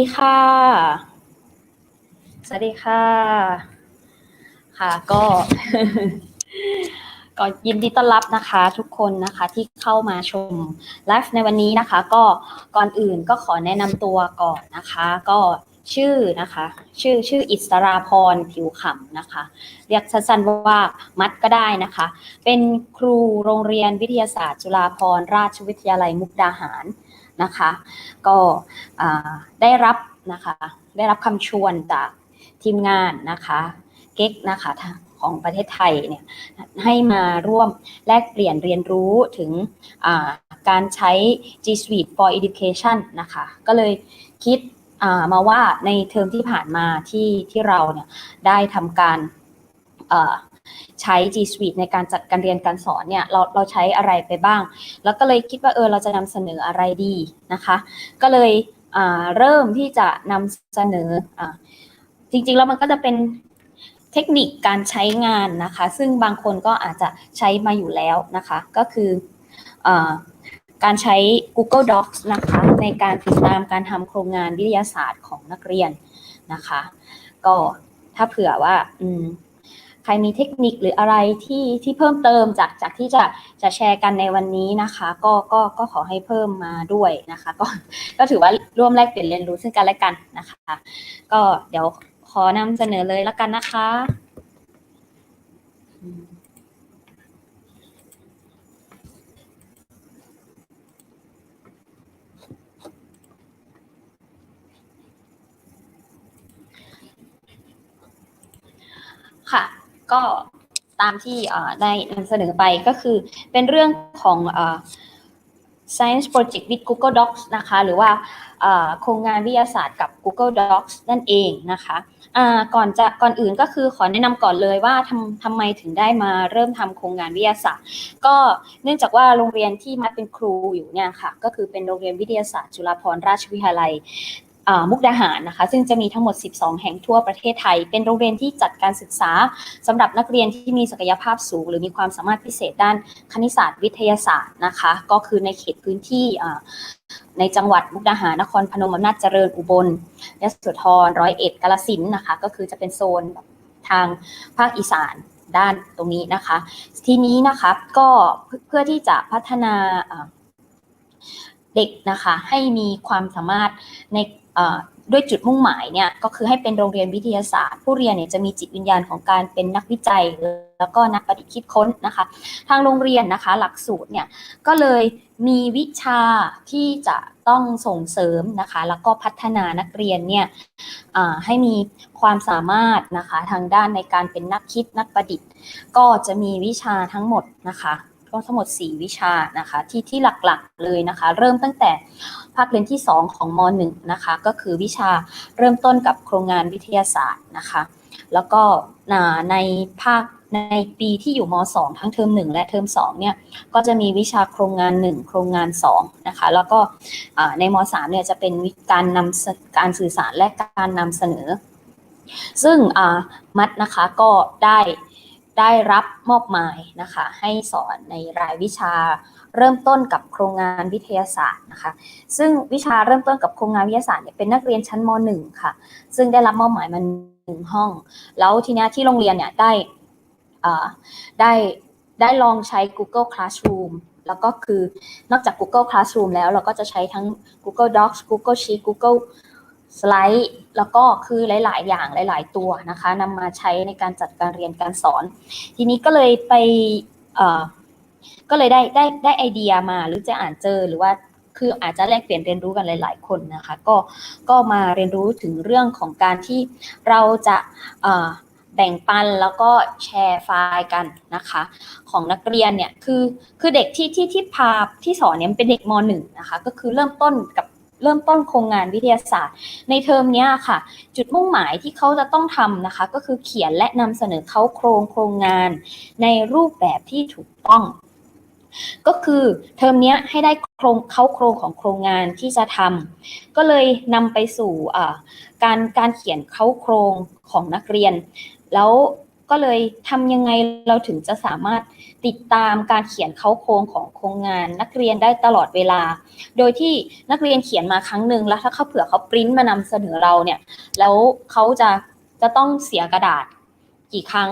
ดีค่ะ สวัสดีค่ะ ค่ะ ก็ ก็ยินดีต้อนรับนะคะ ทุกคนนะคะที่เข้ามาชมไลฟ์ในวันนี้นะคะ ก็ก่อนอื่นก็ขอแนะนำตัวก่อนนะคะ ก็ชื่อนะคะ ชื่อชื่ออิสราพรผิวขำนะคะ เรียกสั้นๆว่ามัดก็ได้นะคะ เป็นครูโรงเรียนวิทยาศาสตร์ จุฬาภรณราชวิทยาลัยมุกดาหาร นะคะ ก็ได้รับนะคะได้รับคำชวนจากทีมงานนะคะเก๊กนะคะของประเทศไทยเนี่ยให้มาร่วมแลกเปลี่ยนเรียนรู้ถึงการใช้ G Suite for Education นะคะ ก็เลยคิดมาว่าในเทอมที่ผ่านมาที่ที่เราเนี่ยได้ทำการ ใช้ G Suite ในการจัดการเรียนการสอนเนี่ยเราเราใช้อะไรไปบ้าง แล้วก็เลยคิดว่าเออเราจะนำเสนออะไรดีนะคะ ก็เลยเริ่มที่จะนำเสนออจริงๆแล้วมันก็จะเป็นเทคนิคการใช้งานนะคะ ซึ่งบางคนก็อาจจะใช้มาอยู่แล้วนะคะ ก็คืออการใช้ Google Docs นะคะในการติดตามการทำโครงงานวิทยาศาสตร์ของนักเรียนนะคะ ก็ถ้าเผื่อว่า ใครมีเทคนิคหรืออะไรที่ที่เพิ่มเติมจากจากที่จะจะแชร์กันในวันนี้นะคะ ก็ก็ก็ขอให้เพิ่มมาด้วยนะคะ ก็ก็ถือว่าร่วมแลกเปลี่ยนเรียนรู้ซึ่งกันและกันนะคะ ก็เดี๋ยวขอนำเสนอเลยแล้วกันนะคะค่ะ ก็ตามที่ได้นำเสนอไปก็คือเป็นเรื่องของอ Science Project with Google Docs นะคะ หรือว่าโครงงานวิทยาศาสตร์กับ Google Docs นั่นเองนะคะก่อนจะก่อนอื่นก็คือขอแนะนำก่อนเลยว่าทำทำไมถึงได้มาเริ่มทำโครงงานวิทยาศาสตร์ ก็เนื่องจากว่าโรงเรียนที่มัดเป็นครูอยู่เนี่ยค่ะ ก็คือเป็นโรงเรียนวิทยาศาสตร์ จุฬาภรณราชวิทยาลัย มุกดาหารนะคะ ซึ่งจะมีทั้งหมด 12 แห่งทั่วประเทศไทย เป็นโรงเรียนที่จัดการศึกษาสำหรับนักเรียนที่มีศักยภาพสูง หรือมีความสามารถพิเศษด้านคณิตศาสตร์วิทยาศาสตร์นะคะ ก็คือในเขตพื้นที่ในจังหวัดมุกดาหารนครพนมอำนาจเจริญอุบลยโสธรร้อยเอ็ดกาฬสินนะคะ ก็คือจะเป็นโซนทางภาคอีสานด้านตรงนี้นะคะ ทีนี้นะคะก็เพื่อที่จะพัฒนาเด็กนะคะให้มีความสามารถใน ด้วยจุดมุ่งหมายเนี่ยก็คือให้เป็นโรงเรียนวิทยาศาสตร์ ผู้เรียนเนี่ยจะมีจิตวิญญาณของการเป็นนักวิจัย แล้วก็นักประดิษฐ์คิดค้นนะคะ ทางโรงเรียนนะคะหลักสูตรเนี่ยก็เลยมีวิชาที่จะต้องส่งเสริมนะคะ แล้วก็พัฒนานักเรียนเนี่ยให้มีความสามารถนะคะทางด้านในการเป็นนักคิดนักประดิษฐ์ ก็จะมีวิชาทั้งหมดนะคะ ก็ทั้งหมด 4 วิชานะคะที่ที่หลักๆเลยนะคะ เริ่มตั้งแต่ภาคเรียนที่ 2 ของม .1 นะคะ ก็คือวิชาเริ่มต้นกับโครงงานวิทยาศาสตร์นะคะ แล้วก็ในภาคในปีที่อยู่ม .2 ทั้งเทอม1 และเทอม2เนี่ยก็จะมีวิชาโครงงาน 1 โครงงาน2นะคะแล้วก็ในม .3 เนี่ยจะเป็นการนำการสื่อสารและการนำเสนอ ซึ่งมัดนะคะก็ได้ ได้รับมอบหมายนะคะให้สอนในรายวิชาเริ่มต้นกับโครงงานวิทยาศาสตร์นะคะ ซึ่งวิชาเริ่มต้นกับโครงงานวิทยาศาสตร์เนี่ยเป็นนักเรียนชั้นม .1 ค่ะ ซึ่งได้รับมอบหมายมาหนึ่งห้อง แล้วทีนี้ที่โรงเรียนเนี่ยได้ได้ได้ลองใช้ Google Classroom แล้วก็คือนอกจาก Google Classroom แล้วเราก็จะใช้ทั้ง Google Docs Google Sheet Google สไลด์ แล้วก็คือหลาย ๆ อย่างหลาย ๆ ตัวนะคะนำมาใช้ในการจัดการเรียนการสอน ทีนี้ก็เลยไปก็เลยได้ได้ได้ไอเดียมาหรือจะอ่านเจอหรือว่าคืออาจจะแลกเปลี่ยนเรียนรู้กันหลาย ๆ คนนะคะ ก็ก็มาเรียนรู้ถึงเรื่องของการที่เราจะแบ่งปันแล้วก็แชร์ไฟล์กันนะคะ ของนักเรียนเนี่ยคือคือเด็กที่ที่ที่พาที่สอนเนี่ยเป็นเด็กม .1 นะคะก็คือเริ่มต้นกับ เริ่มต้นโครงงานวิทยาศาสตร์ ในเทอมนี้ค่ะ จุดมุ่งหมายที่เขาจะต้องทำนะคะ ก็คือเขียนและนำเสนอเขาโครงโครงงาน ในรูปแบบที่ถูกต้อง ก็คือเทอมนี้ให้ได้โครงเขาโครงของโครงงานที่จะทำก็เลยนำไปสู่การการเขียนเขาโครงของนักเรียน แล้ว ก็เลยทำยังไงเราถึงจะสามารถติดตามการเขียนเขาโครงของโครงงาน นักเรียนได้ตลอดเวลา โดยที่นักเรียนเขียนมาครั้งหนึ่งแล้วถ้าเขาเผื่อเขาปริ้นมานำเสนอเราเนี่ย แล้วเขาจะจะต้องเสียกระดาษกี่ครั้ง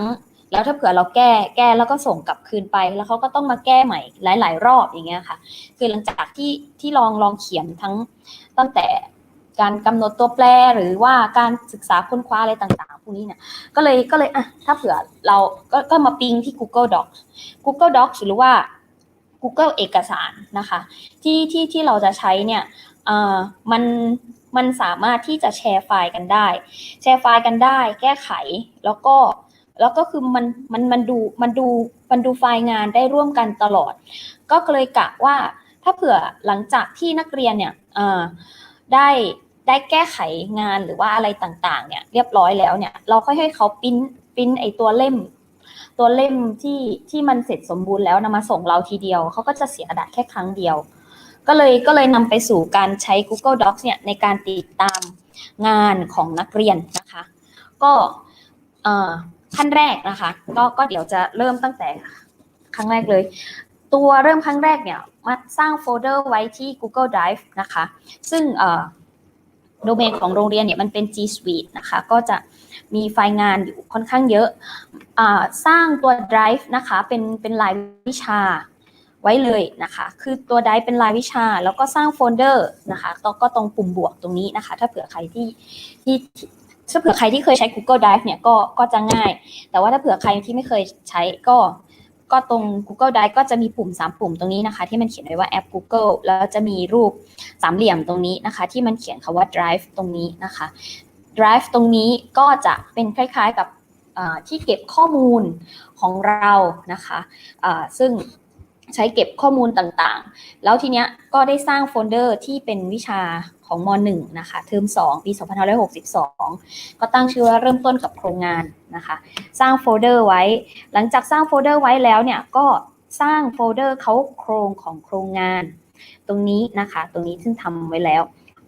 แล้วถ้าเผื่อเราแก้แก้แล้วก็ส่งกลับคืนไป แล้วเขาก็ต้องมาแก้ใหม่หลาย ๆ รอบอย่างเงี้ยค่ะ คือหลังจากที่ที่ลองลองเขียนทั้งตั้งแต่การกำหนดตัวแปรหรือว่าการศึกษาค้นคว้าอะไรต่าง พวกนี้เนี่ยก็เลยก็เลยอะถ้าเผื่อเราก็ก็มาปิงที่ Google Docs Google Docs หรือว่า Google เอกสารนะคะ ที่ที่ที่เราจะใช้เนี่ยเอ่อมันมันสามารถที่จะแชร์ไฟล์กันได้ แชร์ไฟล์กันได้ แก้ไขแล้วก็แล้วก็คือมันมันมันดูมันดูมันดูไฟล์งานได้ร่วมกันตลอด ก็เลยกะว่าถ้าเผื่อหลังจากที่นักเรียนเนี่ยเอ่อได้ ได้แก้ไขงานหรือว่าอะไรต่างๆ เนี่ยเรียบร้อยแล้วเนี่ย เราค่อยให้เขาปิ้นปิ้นไอตัวเล่ม ตัวเล่มที่ที่มันเสร็จสมบูรณ์แล้วนำมาส่งเราทีเดียวเขาก็จะเสียกระดาษแค่ครั้งเดียว ก็เลยก็เลยนำไปสู่การใช้ Google Docs เนี่ยในการติดตามงานของนักเรียนนะคะ ก็ขั้นแรกนะคะ ก็ก็เดี๋ยวจะเริ่มตั้งแต่ครั้งแรกเลย ตัวเริ่มครั้งแรกเนี่ยมาสร้างโฟลเดอร์ไว้ที่ Google Drive นะคะ ซึ่งเอ่อ โดเมนของโรงเรียนเนี่ยมันเป็น G Suite นะคะ ก็จะมีไฟล์งานอยู่ค่อนข้างเยอะอ่าสร้างตัว Drive นะคะเป็นเป็นรายวิชาไว้เลยนะคะ คือตัว Drive เป็นรายวิชา แล้วก็สร้างโฟลเดอร์นะคะกก็ตรงปุ่มบวกตรงนี้นะคะ ถ้าเผื่อใครที่ที่ถ้าเผื่อใครที่เคยใช้ Google Drive เนี่ยก็ก็จะง่าย แต่ว่าถ้าเผื่อใครที่ไม่เคยใช้ก็ ก็ตรง Google Drive ก็จะมีปุ่ม 3 ปุ่มตรงนี้นะคะ ที่มันเขียนไว้ว่าแอป Google แล้วจะมีรูปสามเหลี่ยมตรงนี้นะคะ ที่มันเขียนคาว่า Drive ตรงนี้นะคะ Drive ตรงนี้ก็จะเป็นคล้ายๆกับที่เก็บข้อมูลของเรานะคะะซึ่ง ใช้เก็บข้อมูลต่างๆ แล้วทีเนี้ยก็ได้สร้างโฟลเดอร์ที่เป็นวิชาของม .1 นะคะ เทอม 2 ปี 2562 ก็ตั้งชื่อว่าเริ่มต้นกับโครงงานนะคะ สร้างโฟลเดอร์ไว้ หลังจากสร้างโฟลเดอร์ไว้แล้วเนี่ย ก็สร้างโฟลเดอร์เขาโครงของโครงงาน ตรงนี้นะคะ ตรงนี้ซึ่งทำไว้แล้ว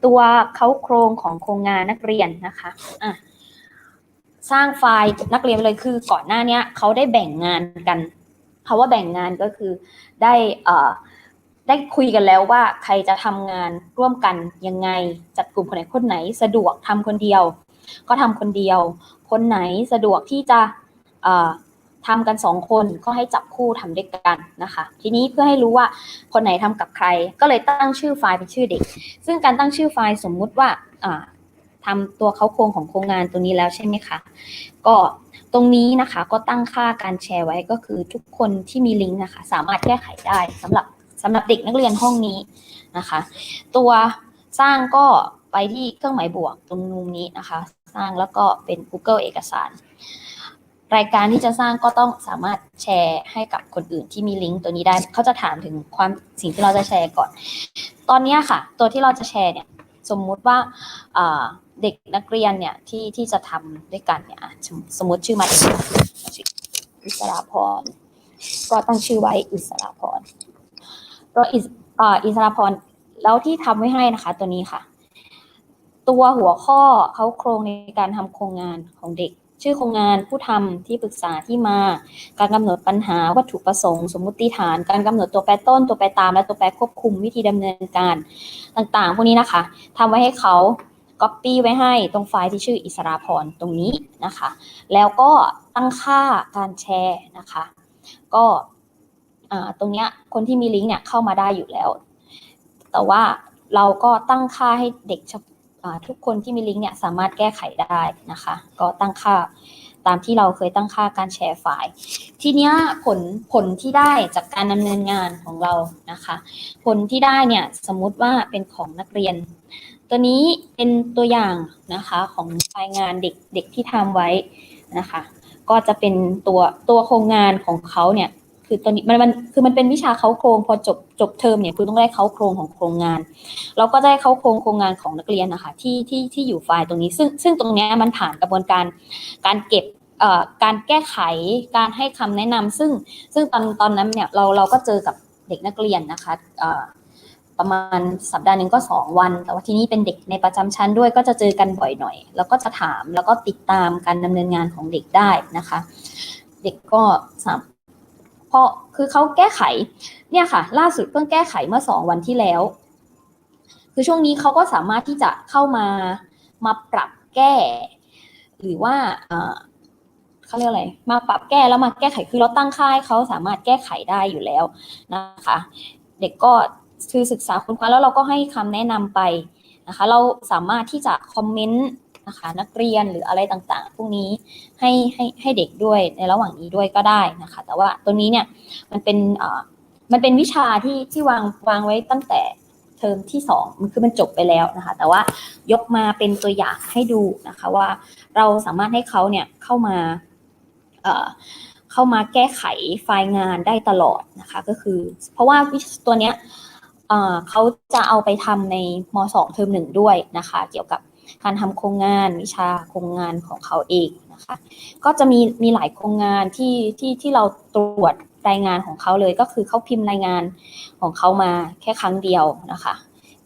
ตัวเขาโครงของโครงงานนักเรียนนะคะอะสร้างไฟล์นักเรียนไปเลยคือก่อนหน้านี้เขาได้แบ่งงานกัน คาว่าแบ่งงานก็คือได้ได้คุยกันแล้วว่าใครจะทำงานร่วมกันยังไง จัดกลุ่มคนไหนคนไหน สะดวกทำคนเดียว ก็ทำคนเดียว คนไหนสะดวกที่จะทำกันสองคนก็ให้จับคู่ทำด้วยกันนะคะ ทีนี้เพื่อให้รู้ว่าคนไหนทำกับใคร ก็เลยตั้งชื่อไฟล์เป็นชื่อเด็ก ซึ่งการตั้งชื่อไฟล์สมมุติว่าอ่าทำตัวเขาโครงของโครงงานตรงนี้แล้วใช่ไหมคะ ก็ ตรงนี้นะคะก็ตั้งค่าการแชร์ไว้ก็คือทุกคนที่มีลิงก์นะคะ สามารถแก้ไขได้สำหรับสำหรับเด็กนักเรียนห้องนี้นะคะ ตัวสร้างก็ไปที่เครื่องหมายบวกตรงมุมนี้นะคะ สร้างแล้วก็เป็น Google เอกสาร รายการที่จะสร้างก็ต้องสามารถแชร์ให้กับคนอื่นที่มีลิงก์ตัวนี้ได้เขาจะถามถึงความสิ่งที่เราจะแชร์ก่อน ตอนนี้ค่ะ ตัวที่เราจะแชร์เนี่ยสมมุติว่า เด็กนักเรียนเนี่ยที่ที่จะทำด้วยกันเนี่ยสมมติชื่อมาเองอิสราพรก็ตั้งชื่อไว้อิสราพรตัวอิสอิสราพรแล้วที่ทำไว้ให้นะคะ ตัวนี้ค่ะ ตัวหัวข้อเขาโครงในการทำโครงงานของเด็ก ชื่อโครงงานผู้ทำที่ปรึกษาที่มา การกำหนดปัญหาวัตถุประสงค์ สมมติฐาน การกำหนดตัวแปรต้น ตัวแปรตามและตัวแปรควบคุมวิธีดำเนินการต่างๆ พวกนี้นะคะทำไว้ให้เขา Copy ไว้ให้ตรงไฟล์ที่ชื่ออิสราพรตรงนี้นะคะ แล้วก็ตั้งค่าการแชร์นะคะ ก็ตรงเนี้ยคนที่มีลิงก์เนี่ยเข้ามาได้อยู่แล้ว แต่ว่าเราก็ตั้งค่าให้เด็กทุกคนที่มีลิงก์เนี่ยสามารถแก้ไขได้นะคะ ก็ตั้งค่าตามที่เราเคยตั้งค่าการแชร์ไฟล์ ทีเนี้ยผลผลที่ได้จากการดำเนินงานของเรานะคะ ผลที่ได้เนี่ยสมมุติว่าเป็นของนักเรียน ตัวนี้เป็นตัวอย่างนะคะของไฟล์งานเด็กเด็กที่ทำไว้นะคะ ก็จะเป็นตัวตัวโครงงานของเขาเนี่ยคือตัวนี้มันมันคือมันเป็นวิชาเขาโครงพอจบจบเทอมเนี่ยคือต้องได้เขาโครงของโครงงาน เราก็ได้เขาโครงโครงงานของนักเรียนนะคะที่ที่ที่อยู่ไฟล์ตรงนี้ ซึ่งซึ่งตรงนี้มันผ่านกระบวนการการเก็บเอ่อการแก้ไขการให้คำแนะนำซึ่งซึ่งตอนตอนนั้นเนี่ยเราเราก็เจอกับเด็กนักเรียนนะคะเอ่อ ประมาณสัปดาห์หนึ่งก็สองวัน แต่ว่าที่นี้เป็นเด็กในประจำชั้นด้วยก็จะเจอกันบ่อยหน่อย แล้วก็จะถามแล้วก็ติดตามการดำเนินงานของเด็กได้นะคะ เด็กก็สามเพราะคือเขาแก้ไขเนี่ยค่ะ ล่าสุดเพิ่งแก้ไขเมื่อสองวันที่แล้ว คือช่วงนี้เขาก็สามารถที่จะเข้ามามาปรับแก้ หรือว่าเออเขาเรียกอะไร มาปรับแก้แล้วมาแก้ไขคือเราตั้งค่ายเขาสามารถแก้ไขได้อยู่แล้วนะคะ เด็กก็ คือศึกษาค้นคว้าแล้วเราก็ให้คำแนะนำไปนะคะ เราสามารถที่จะคอมเมนต์นะคะนักเรียนหรืออะไรต่างๆ พวกนี้ให้ให้ให้เด็กด้วยในระหว่างนี้ด้วยก็ได้นะคะ แต่ว่าตัวนี้เนี่ยมันเป็นเอ่อมันเป็นวิชาที่ที่วางวางไว้ตั้งแต่เทอมที่สองมันคือมันจบไปแล้วนะคะ แต่ว่ายกมาเป็นตัวอย่างให้ดูนะคะว่าเราสามารถให้เขาเนี่ยเข้ามาเอ่อเข้ามาแก้ไขไฟล์งานได้ตลอดนะคะ ก็คือ เพราะว่าวิชตัวเนี้ย เขาจะเอาไปทำในม .2 เทอมหนึ่งด้วยนะคะ เกี่ยวกับการทำโครงงานวิชาโครงงานของเขาเองนะคะ ก็จะมีมีหลายโครงงานที่ที่ที่เราตรวจรายงานของเขาเลย ก็คือเขาพิมพ์รายงานของเขามาแค่ครั้งเดียวนะคะ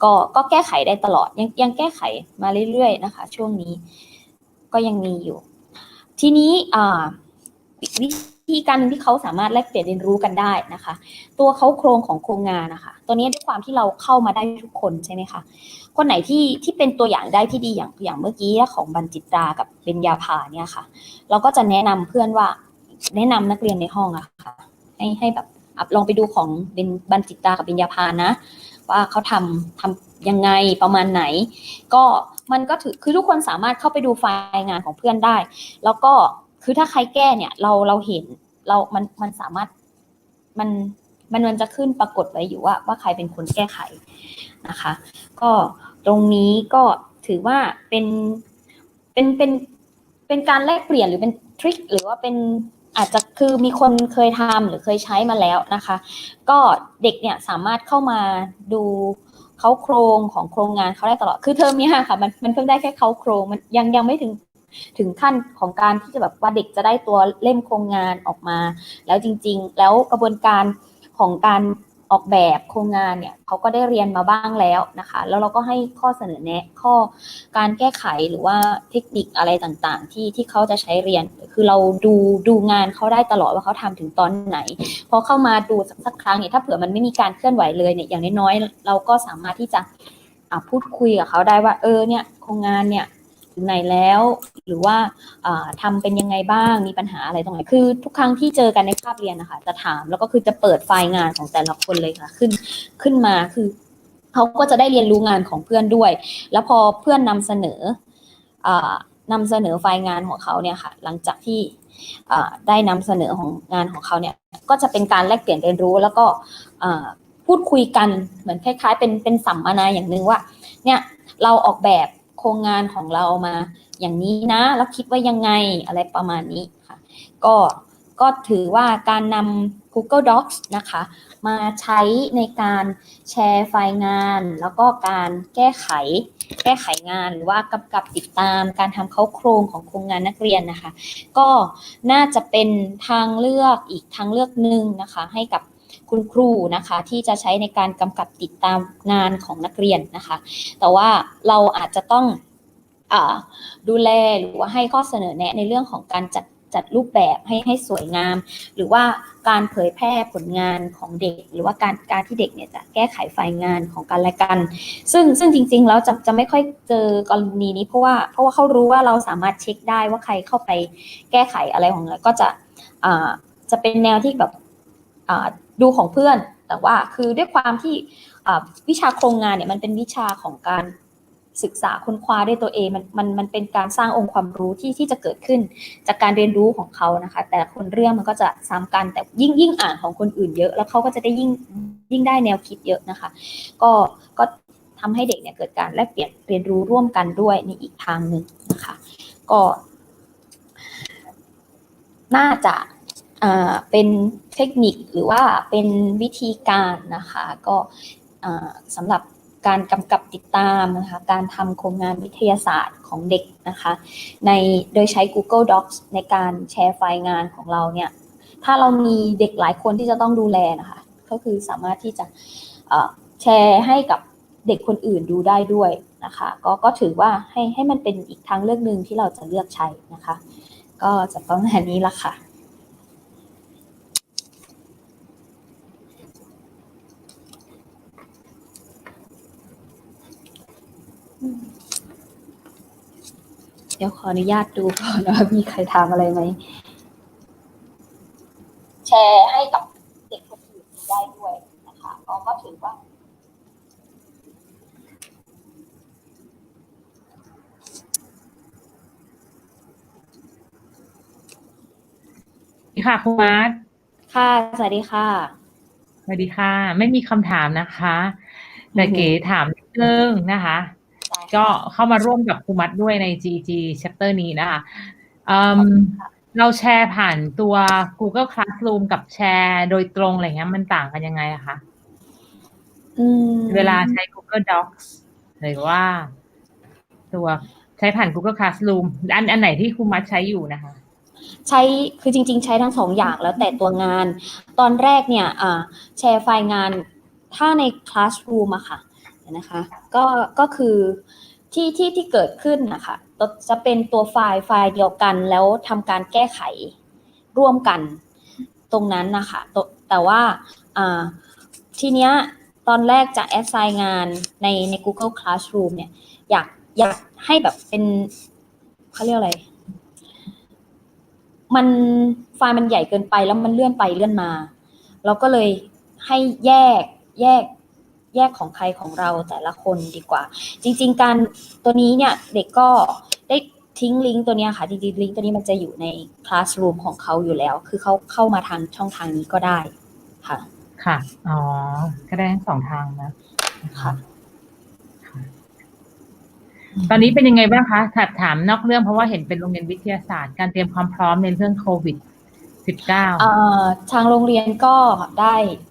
ก็ก็แก้ไขได้ตลอดยังยังแก้ไขมาเรื่อยๆนะคะ ช่วงนี้ก็ยังมีอยู่ ทีนี้อ่าวิ ธีการหนึ่งที่เขาสามารถแลกเปลี่ยนเรียนรู้กันได้นะคะ ตัวเขาโครงของโครงงานนะคะ ตัวนี้ด้วยความที่เราเข้ามาได้ทุกคนใช่ไหมคะคนไหนที่ที่เป็นตัวอย่างได้ที่ดีอย่างอย่างเมื่อกี้ของบันจิตรากับเบญญาภาเนี่ยค่ะ เราก็จะแนะนำเพื่อนว่าแนะนำนักเรียนในห้องอะค่ะ ให้ให้แบบลองไปดูของเป็นบันจิตรากับเบญญาภานะ ว่าเขาทำทำยังไงประมาณไหน ก็มันก็ถือคือทุกคนสามารถเข้าไปดูไฟล์งานของเพื่อนได้ แล้วก็ คือถ้าใครแก้เนี่ย เราเราเห็นเรา มันมันสามารถมันมันมันจะขึ้นปรากฏไว้อยู่ว่า ว่าใครเป็นคนแก้ไขนะคะ ก็ตรงนี้ก็ถือว่าเป็นเป็นเป็นเป็นการแลกเปลี่ยนหรือเป็นทริคหรือว่าเป็นอาจจะคือมีคนเคยทำหรือเคยใช้มาแล้วนะคะ ก็เด็กเนี่ยสามารถเข้ามาดูเขาโครงของโครงงานเขาได้ตลอด คือเทอมนี้ค่ะมันมันเพิ่งได้แค่เขาโครงมันยังยังไม่ถึง ถึงขั้นของการที่จะแบบว่าเด็กจะได้ตัวเล่มโครงงานออกมา แล้วจริง ๆ แล้วกระบวนการของการออกแบบโครงงานเนี่ยเขาก็ได้เรียนมาบ้างแล้วนะคะ แล้วเราก็ให้ข้อเสนอแนะข้อการแก้ไขหรือว่าเทคนิคอะไรต่างๆ ที่ที่เขาจะใช้เรียน คือเราดูดูงานเขาได้ตลอดว่าเขาทำถึงตอนไหน พอเข้ามาดูสักสักครั้งเนี่ยถ้าเผื่อมันไม่มีการเคลื่อนไหวเลยเนี่ยอย่างน้อยๆเราก็สามารถที่จะะพูดคุยกับเขาได้ว่าเออเนี่ยโครงงานเนี่ย ถึงไหนแล้ว หรือว่าอ่าทำเป็นยังไงบ้างมีปัญหาอะไรตรงไหนคือ ทุกครั้งที่เจอกันในคาบเรียนนะคะจะถามแล้วก็คือจะเปิดไฟล์งานของแต่ละคนเลยค่ะขึ้นขึ้นมาคือเขาก็จะได้เรียนรู้งานของเพื่อนด้วย แล้วพอเพื่อนนำเสนออ่านำเสนอไฟล์งานของเขาเนี่ยค่ะ หลังจากที่ได้นำเสนอของงานของเขาเนี่ย ก็จะเป็นการแลกเปลี่ยนเรียนรู้ แล้วก็พูดคุยกันเหมือนคล้าย ๆ เป็นเป็นสัมมนาอย่างหนึ่งว่า เนี่ยเราออกแบบ โครงงานของเรามา อย่างนี้นะแล้วคิดว่ายังไงอะไรประมาณนี้ค่ะ ก็ก็ถือว่าการนำ Google Docs นะคะ มาใช้ในการแชร์ไฟล์งาน แล้วก็การแก้ไข แก้ไขงานหรือว่ากำกับติดตามการทำเข้าโครงของโครงงานนักเรียนนะคะ ก็น่าจะเป็นทางเลือกอีกทางเลือกหนึ่งนะคะ ให้กับ คุณครูนะคะ ที่จะใช้ในการกำกับติดตามงานของนักเรียนนะคะ แต่ว่าเราอาจจะต้องอดูแลหรือว่าให้ข้อเสนอแนะในเรื่องของการจัดจัดรูปแบบให้ให้สวยงาม หรือว่าการเผยแพร่ผลงานของเด็ก หรือว่าการการที่เด็กเนี่ยจะแก้ไขไฟล์งานของกันและกัน ซึ่งซึ่งจริง ๆ แล้วจะจะไม่ค่อยเจอกรณีนี้เพราะว่าเพราะว่าเขารู้ว่าเราสามารถเช็คได้ว่าใครเข้าไปแก้ไขอะไรของเราก็จะอ่าจะเป็นแนวที่แบบอ่า ดูของเพื่อน แต่ว่าคือด้วยความที่วิชาโครงงานเนี่ยมันเป็นวิชาของการศึกษาค้นคว้าด้วยตัวเองมันมันมันเป็นการสร้างองค์ความรู้ที่ที่จะเกิดขึ้น จากการเรียนรู้ของเขานะคะ แต่คนเรื่องมันก็จะซ้ำกันแต่ยิ่งยิ่งอ่านของคนอื่นเยอะ แล้วเขาก็จะได้ยิ่งยิ่งได้แนวคิดเยอะนะคะ ก็ก็ทำให้เด็กเนี่ยเกิดการแลกเปลี่ยนเรียนรู้ร่วมกันด้วยในอีกทางหนึ่งนะคะ ก็ น่าจะ เป็นเทคนิคหรือว่าเป็นวิธีการนะคะ ก็สำหรับการกำกับติดตามนะคะการทำโครงงานวิทยาศาสตร์ของเด็กนะคะในโดยใช้ Google Docs ในการแชร์ไฟล์งานของเราเนี่ยถ้าเรามีเด็กหลายคนที่จะต้องดูแลนะคะก็คือสามารถที่จะแชร์ให้กับเด็กคนอื่นดูได้ด้วยนะคะก็ก็ถือว่าให้ให้มันเป็นอีกทางเลือกหนึ่งที่เราจะเลือกใช้นะคะ ก็จะประมาณนี้ละค่ะ เดี๋ยวขออนุญาตดูก่อนว่ามีใครถามอะไรไหม แชร์ให้กับเด็กคนอื่นดูได้ด้วยนะคะก็ก็ถือว่า ค่ะคุณมาร์ทค่ะ สวัสดีค่ะ สวัสดีค่ะ ไม่มีคำถามนะคะ แต่อือหือเก๋ถามนิดนึงนะคะ ก็เข้ามาร่วมกับครูมัดด้วยใน GG chapter นี้นะคะเอิ่มเราแชร์ผ่านตัว Google Classroom กับแชร์โดยตรงอะไรเงี้ยมันต่างกันยังไงอะคะอืมเวลาใช้ Google Docs หรือว่า ตัวใช้ผ่าน Google Classroom อันอันไหนที่ครูมัดใช้อยู่นะคะใช้คือจริง ๆ ใช้ทั้งสองอย่างแล้วแต่ตัวงาน ตอนแรกเนี่ยอ่าแชร์ไฟล์งานถ้าใน Classroom อะค่ะเดี๋ยว นะคะ ก็ก็คือที่ที่ที่เกิดขึ้นนะคะจะเป็นตัวไฟล์ไฟล์เดียวกันแล้วทำการแก้ไขร่วมกันตรงนั้นนะคะแต่ว่าอ่าทีเนี้ยตอนแรกจะแอดไซน์งานในใน Google Classroom เนี่ยอยากอยากให้แบบเป็นเขาเรียกอะไร มันไฟล์มันใหญ่เกินไปแล้วมันเลื่อนไปเลื่อนมา เราก็เลยให้แยกแยก แยกของใครของเราแต่ละคนดีกว่า จริง ๆ การตัวนี้เนี่ยเด็กก็ได้ทิ้งลิงก์ตัวเนี้ยค่ะจริงๆลิงก์ตัวนี้มันจะอยู่ใน Classroom ของเขาอยู่แล้ว คือเขาเข้ามาทางช่องทางนี้ก็ได้ค่ะ ค่ะ อ๋อ ก็ได้ทั้งสองทางนะค่ะ ตอนนี้เป็นยังไงบ้างคะถามถามนอกเรื่องเพราะว่าเห็นเป็นโรงเรียนวิทยาศาสตร์ การเตรียมความพร้อมในเรื่องโควิด -19 เอ่อทางโรงเรียนก็ได้อ่า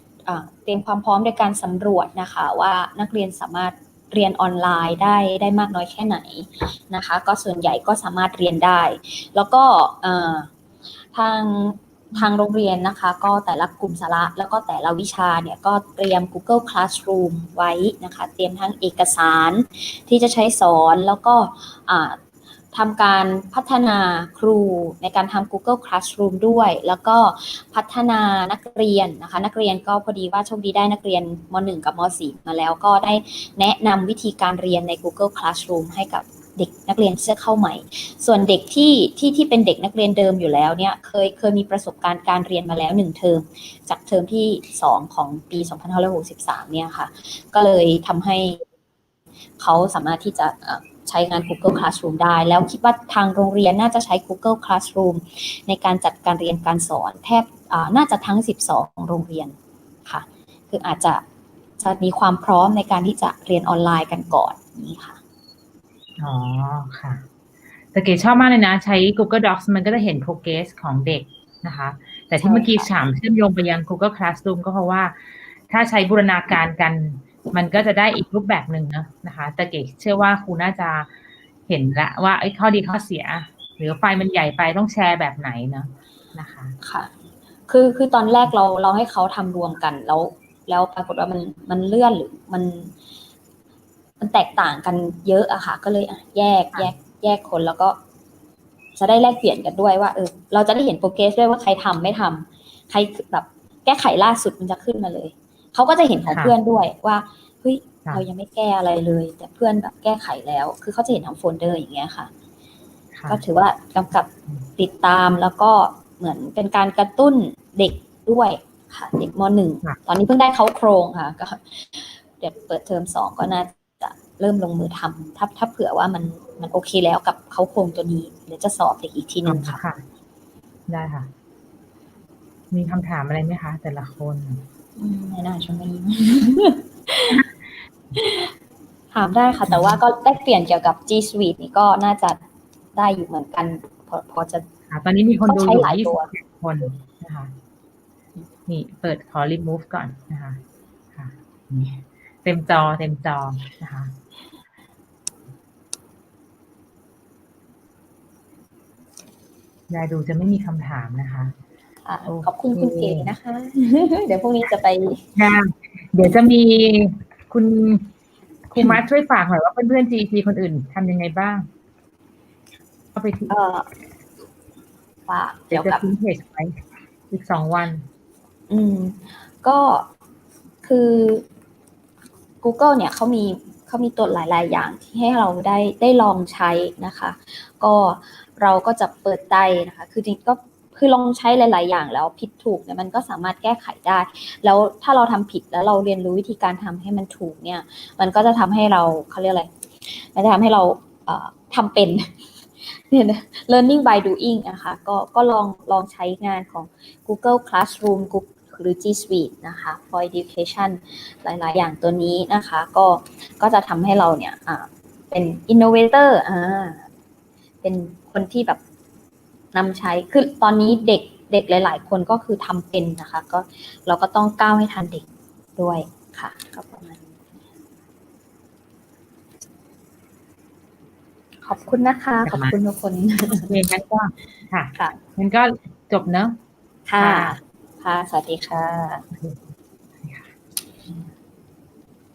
เตรียมความพร้อมในการสำรวจนะคะ ว่านักเรียนสามารถเรียนออนไลน์ได้ได้มากน้อยแค่ไหนนะคะ ก็ส่วนใหญ่ก็สามารถเรียนได้ แล้วก็ทางทางโรงเรียนนะคะ ก็แต่ละกลุ่มสาระแล้วก็แต่ละวิชาเนี่ยก็เตรียม Google Classroom ไว้นะคะ เตรียมทั้งเอกสารที่จะใช้สอนแล้วก็ ทำการพัฒนาครูในการทำ Google Classroom ด้วย แล้วก็พัฒนานักเรียนนะคะ นักเรียนก็พอดีว่าโชคดีได้นักเรียนม .1 กับม .4 มาแล้วก็ได้แนะนำวิธีการเรียนใน Google Classroom ให้กับเด็กนักเรียนเสื้อเข้าใหม่ ส่วนเด็กที่ที่ที่เป็นเด็กนักเรียนเดิมอยู่แล้วเนี่ยเคยเคยมีประสบการณ์การเรียนมาแล้วหนึ่งเทอม จากเทอมที่ 2 ของปี 2563 เนี่ยค่ะ ก็เลยทำให้เขาสามารถที่จะ ใช้งาน Google Classroom ได้ แล้วคิดว่าทางโรงเรียนน่าจะใช้ Google Classroom ในการจัดการเรียนการสอน แทบอ่าน่าจะทั้ง 12 โรงเรียนค่ะ คืออาจจะจะมีความพร้อมในการที่จะเรียนออนไลน์กันก่อนนี้ค่ะ อ๋อค่ะแต่เก๋ชอบมากเลยนะ ใช้ Google Docs มันก็จะเห็น progress ของเด็กนะคะ แต่ที่ใช่เมื่อกี้ค่ะถามเชื่อมโยงไปยัง Google Classroom ก็เพราะว่า ถ้าใช้บูรณาการกันมันก็จะได้อีกรูปแบบหนึ่งนะนะคะ แต่เก๋เชื่อว่าครูน่าจะเห็นละว่าไอ้ยข้อดีข้อเสีย หรือไฟล์มันใหญ่ไปต้องแชร์แบบไหนเนอะนะคะค่ะ คือคือตอนแรกเราเราให้เขาทำรวมกันแล้ว แล้วปรากฏว่ามันมันเลื่อนหรือมัน มันแตกต่างกันเยอะอะค่ะ ก็เลยอะแยกแยกแยกคนแล้วก็จะได้แลกเปลี่ยนกันด้วยว่าเออเราจะได้เห็นโปรเกรสด้วยว่าใครทำไม่ทำใครแบบแก้ไขล่าสุดมันจะขึ้นมาเลย เขาก็จะเห็นของค่ะเพื่อนด้วยว่าเฮ้ยค่ะเรายังไม่แก้อะไรเลย แต่เพื่อนแบบแก้ไขแล้ว คือเขาจะเห็นทั้งโฟลเดอร์อย่างเงี้ยค่ะค่ะ ก็ถือว่ากำกับติดตามแล้วก็เหมือนเป็นการกระตุ้นเด็กด้วยค่ะ เด็กมหนึ่งค่ะตอนนี้เพิ่งได้เขาโครงค่ะ ก็เดี๋ยวเปิดเทอมสองก็น่าจะเริ่มลงมือทำถ้าถ้าเผื่อว่ามันมันโอเคแล้วกับเขาโครงตัวนี้เดี๋ยวจะสอบเด็กอีกทีหนึ่งค่ะค่ะ ได้ค่ะ มีคำถามอะไรไหมคะ แต่ละคน อืมไม่น่าจะมีถามได้ค่ะ แต่ว่าก็ได้เปลี่ยนเกี่ยวกับ G Suite นี่ก็น่าจะได้อยู่เหมือนกัน พอพอจะค่ะตอนนี้มีคนดูเขาใช้อยู่หลายยี่ตัสิวบคนนะคะ นี่เปิดขอ remove ก่อนนะคะค่ะนี่เต็มจอเต็มจอนะคะยายดูจะไม่มีคำถามนะคะค่ะโอเค ขอบคุณคุณเก๋นะคะ เดี๋ยวพรุ่งนี้จะไปค่ะเดี๋ยวจะมีคุณครูมัดช่วยฝากหน่อยว่าเพื่อนๆ GT คนอื่นทำยังไงบ้าง เข้าไปที่เอ่อฝากเดี๋เกี่ยยววจะกับทิ้งเพจไว้อีกสองวัน อืม ก็คือ Google เนี่ยเขามีเขามีตัวหลาย ๆ อย่างที่ให้เราได้ได้ลองใช้นะคะ ก็เราก็จะเปิดใจนะคะ คือจริงก็ คือลองใช้หลาย ๆ อย่างแล้วผิดถูกเนี่ยมันก็สามารถแก้ไขได้ แล้วถ้าเราทำผิดแล้วเราเรียนรู้วิธีการทำให้มันถูกเนี่ย มันก็จะทำให้เราเขาเรียกอะไรมันจะทำให้เราเอ่อทำเป็นเนี่ยนะ learning by doing นะคะก็ก็ลองลองใช้งานของ Google Classroom Google หรือ G Suite นะคะ for education หลาย ๆ อย่างตัวนี้นะคะ ก็ก็จะทำให้เราเนี่ยเป็น innovator อ่าเป็นคนที่แบบ นำใช้คือตอนนี้เด็กเด็กหลาย ๆ คนก็คือทำเป็นนะคะ ก็เราก็ต้องก้าวให้ทันเด็กด้วยค่ะก็ประมาณนี้ขอบคุณนะคะ ขอบคุณทุกคนโอเคงั้นก็ค่ะค่ะงั้นก็จบเนอะค่ะค่ะ ค่ะ สวัสดีค่ะโอเค